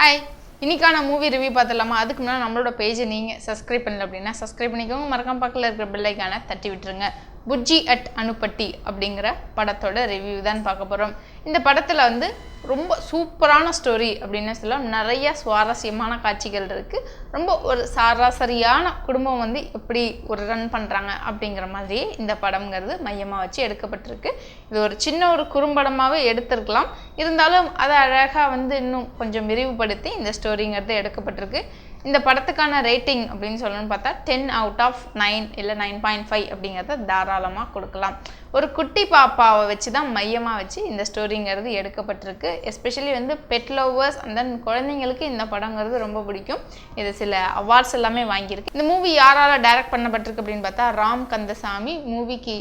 Hi இன்னைக்கான movie review பார்த்துடலாமா? அதுக்கு முன்னாடி நம்மளோட பேஜை நீங்கள் சப்ஸ்கிரைப் பண்ணல அப்படின்னா சப்ஸ்கிரைப் பண்ணிக்கோங்க. மறக்காம பக்கத்தில் இருக்கிற பிள்ளைக்கான தட்டி விட்டுருங்க. புஜ்ஜி அட் அனுப்பட்டி அப்படிங்கிற படத்தோட ரிவ்யூ தான் பார்க்க போகிறோம் இந்த படத்தில் வந்து ரொம்ப சூப்பரான ஸ்டோரி அப்படின்னு சொல்லலாம் நிறைய சுவாரஸ்யமான காட்சிகள் இருக்குது ரொம்ப ஒரு சராசரியான குடும்பம் வந்து எப்படி ஒரு ரன் பண்ணுறாங்க அப்படிங்கிற மாதிரியே இந்த படம்ங்கிறது மையமாக வச்சு எடுக்கப்பட்டிருக்கு. இது ஒரு சின்ன ஒரு குறும்படமாகவே எடுத்திருக்கலாம். இருந்தாலும் அதை அழகாக வந்து இன்னும் கொஞ்சம் விரிவுபடுத்தி இந்த ஸ்டோரிங்கிறது எடுக்கப்பட்டிருக்கு. இந்த படத்துக்கான ரேட்டிங் அப்படின்னு சொல்லணும்னு பார்த்தா டென் அவுட் ஆஃப் நைன் இல்லை நைன் பாயிண்ட் ஃபைவ் அப்படிங்கிறத தாராளமாக கொடுக்கலாம். ஒரு குட்டி பாப்பாவை வச்சு தான் மையமாக வச்சு இந்த ஸ்டோரிங்கிறது எடுக்கப்பட்டிருக்கு. எஸ்பெஷலி வந்து பெட் லவ்வர்ஸ் அண்ட் தென் குழந்தைங்களுக்கு இந்த படங்கிறது ரொம்ப பிடிக்கும். இது சில அவார்ட்ஸ் எல்லாமே வாங்கியிருக்கு. இந்த மூவி யாரால் டைரக்ட் பண்ணப்பட்டிருக்கு அப்படின்னு பார்த்தா ராம் கந்தசாமி மூவிக்கு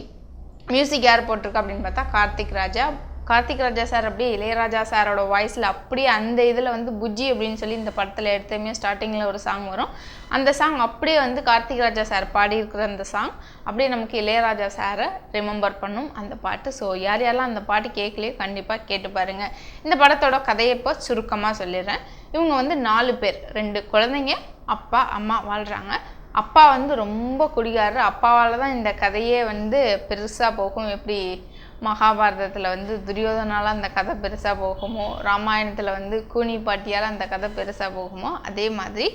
மியூசிக் யார் போட்டிருக்கு அப்படின்னு பார்த்தா கார்த்திக் ராஜா கார்த்திக் ராஜா சார் அப்படியே இளையராஜா சாரோட வாய்ஸில் அப்படியே அந்த இதில் வந்து புஜ்ஜி அப்படின்னு சொல்லி இந்த படத்தில் எடுத்தமே ஸ்டார்டிங்கில் ஒரு சாங் வரும். அந்த சாங் அப்படியே வந்து கார்த்திக் ராஜா சார் பாடியிருக்கிற அந்த சாங் அப்படியே நமக்கு இளையராஜா சாரை ரிமெம்பர் பண்ணும் அந்த பாட்டு. ஸோ யார் யாரெல்லாம் அந்த பாட்டு கேட்கலையோ கண்டிப்பாக கேட்டு பாருங்கள் இந்த படத்தோட கதையை இப்போ சுருக்கமாக சொல்லிடுறேன். இவங்க வந்து நாலு பேர் ரெண்டு குழந்தைங்க அப்பா அம்மா வாழ்கிறாங்க அப்பா வந்து ரொம்ப குடிகாரர். அப்பாவால் தான் இந்த கதையே வந்து பெருசாக போகும். எப்படி மகாபாரதத்தில் வந்து துரியோதனால அந்த கதை பெருசாக போகுமோ ராமாயணத்தில் வந்து கூனி பாட்டியால் அந்த கதை பெருசாக போகுமோ அதே மாதிரி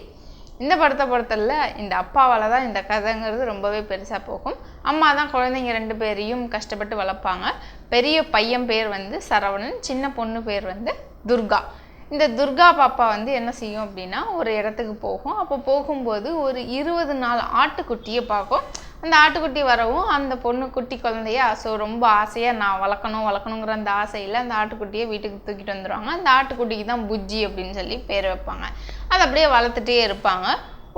இந்த படத்தை பொறுத்தல இந்த அப்பாவால் தான் இந்த கதைங்கிறது ரொம்பவே பெருசாக போகும். அம்மா தான் குழந்தைங்க ரெண்டு பேரையும் கஷ்டப்பட்டு வளர்ப்பாங்க. பெரிய பையன் பேர் வந்து சரவணன் சின்ன பொண்ணு பேர் வந்து துர்கா. இந்த துர்கா பாப்பா வந்து என்ன செய்யும் அப்படின்னா ஒரு இடத்துக்கு போகும். அப்போ போகும்போது ஒரு இருபது நாள் ஆட்டுக்குட்டியை பார்க்கும். அந்த ஆட்டுக்குட்டி வரவும் அந்த பொண்ணு குட்டி குழந்தைய ஸோ ரொம்ப ஆசையாக நான் வளர்க்கணும் வளர்க்கணுங்கிற அந்த ஆசையில் அந்த ஆட்டுக்குட்டியை வீட்டுக்கு தூக்கிட்டு வந்துடுவாங்க அந்த ஆட்டுக்குட்டிக்கு தான் புஜ்ஜி அப்படின்னு சொல்லி பேர் வைப்பாங்க. அதை அப்படியே வளர்த்துட்டே இருப்பாங்க.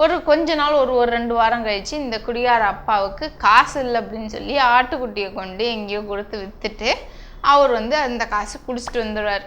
ஒரு கொஞ்ச நாள் ஒரு ஒரு ரெண்டு வாரம் கழித்து இந்த குடியார அப்பாவுக்கு காசு இல்லை அப்படின்னு சொல்லி ஆட்டுக்குட்டியை கொண்டு எங்கேயோ கொடுத்து விற்றுட்டு அவர் வந்து அந்த காசு குடிச்சிட்டு வந்துடுவார்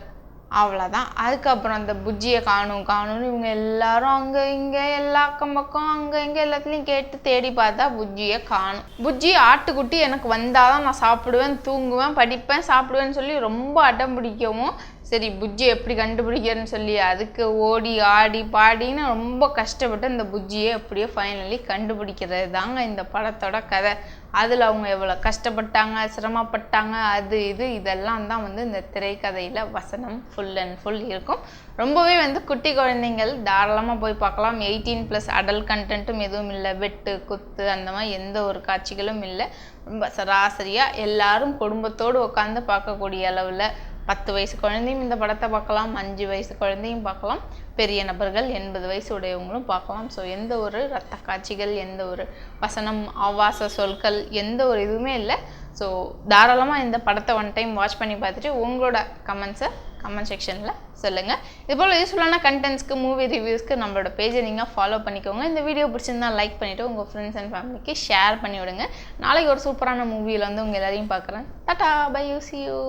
அவ்வளோதான் அதுக்கப்புறம் அந்த புஜ்ஜியை காணும் காணும்னு இவங்க எல்லாரும் அங்கே இங்கே எல்லா அக்கம் பக்கம் அங்கே இங்கே எல்லாத்துலேயும் கேட்டு தேடி பார்த்தா புஜ்ஜியை காணும் புஜ்ஜி ஆட்டுக்குட்டி எனக்கு வந்தால் தான் நான் சாப்பிடுவேன் தூங்குவேன் படிப்பேன் சாப்பிடுவேன்னு சொல்லி ரொம்ப அடம் பிடிக்கவும் சரி புஜ்ஜி எப்படி கண்டுபிடிக்கிறேன்னு சொல்லி அதுக்கு ஓடி ஆடி பாடின்னு ரொம்ப கஷ்டப்பட்டு இந்த புஜ்ஜியை எப்படியோ ஃபைனலி கண்டுபிடிக்கிறது தாங்க இந்த படத்தோட கதை. அதில் அவங்க எவ்வளோ கஷ்டப்பட்டாங்க சிரமப்பட்டாங்க அது இது இதெல்லாம் தான் வந்து இந்த திரைக்கதையில் வசனம் ஃபுல் அண்ட் ஃபுல் இருக்கும். ரொம்பவே வந்து குட்டி குழந்தைங்கள் தாராளமாக போய் பார்க்கலாம். எயிட்டீன் ப்ளஸ் அடல் கண்டென்ட்டும் எதுவும் இல்லை. வெட்டு குத்து அந்த மாதிரி எந்த ஒரு காட்சிகளும் இல்லை. ரொம்ப சராசரியாக எல்லாரும் குடும்பத்தோடு உட்காந்து பார்க்கக்கூடிய அளவில் பத்து வயசு குழந்தையும் இந்த படத்தை பார்க்கலாம் அஞ்சு வயசு குழந்தையும் பார்க்கலாம் பெரிய நபர்கள் எண்பது வயசு உடையவங்களும் பார்க்கலாம். ஸோ எந்த ஒரு ரத்த காட்சிகள் எந்த ஒரு வசனம் ஆவாச சொற்கள் எந்த ஒரு இதுவுமே இல்லை. ஸோ தாராளமாக இந்த படத்தை ஒன் டைம் வாட்ச் பண்ணி பார்த்துட்டு உங்களோட கமெண்ட்ஸை கமெண்ட் செக்ஷனில் சொல்லுங்கள் இதுபோல் யூஸ்ஃபுல்லான கண்டென்ட்ஸ்க்கு மூவி ரிவ்யூஸ்க்கு நம்மளோட பேஜை நீங்கள் ஃபாலோ பண்ணிக்கோங்க. இந்த வீடியோ பிடிச்சிருந்தா லைக் பண்ணிவிட்டு உங்கள் ஃப்ரெண்ட்ஸ் அண்ட் ஃபேமிலிக்கு ஷேர் பண்ணி விடுங்க. நாளைக்கு ஒரு சூப்பரான மூவியில் வந்து உங்கள் எல்லாரையும் பார்க்குறேன். Tata bye you see you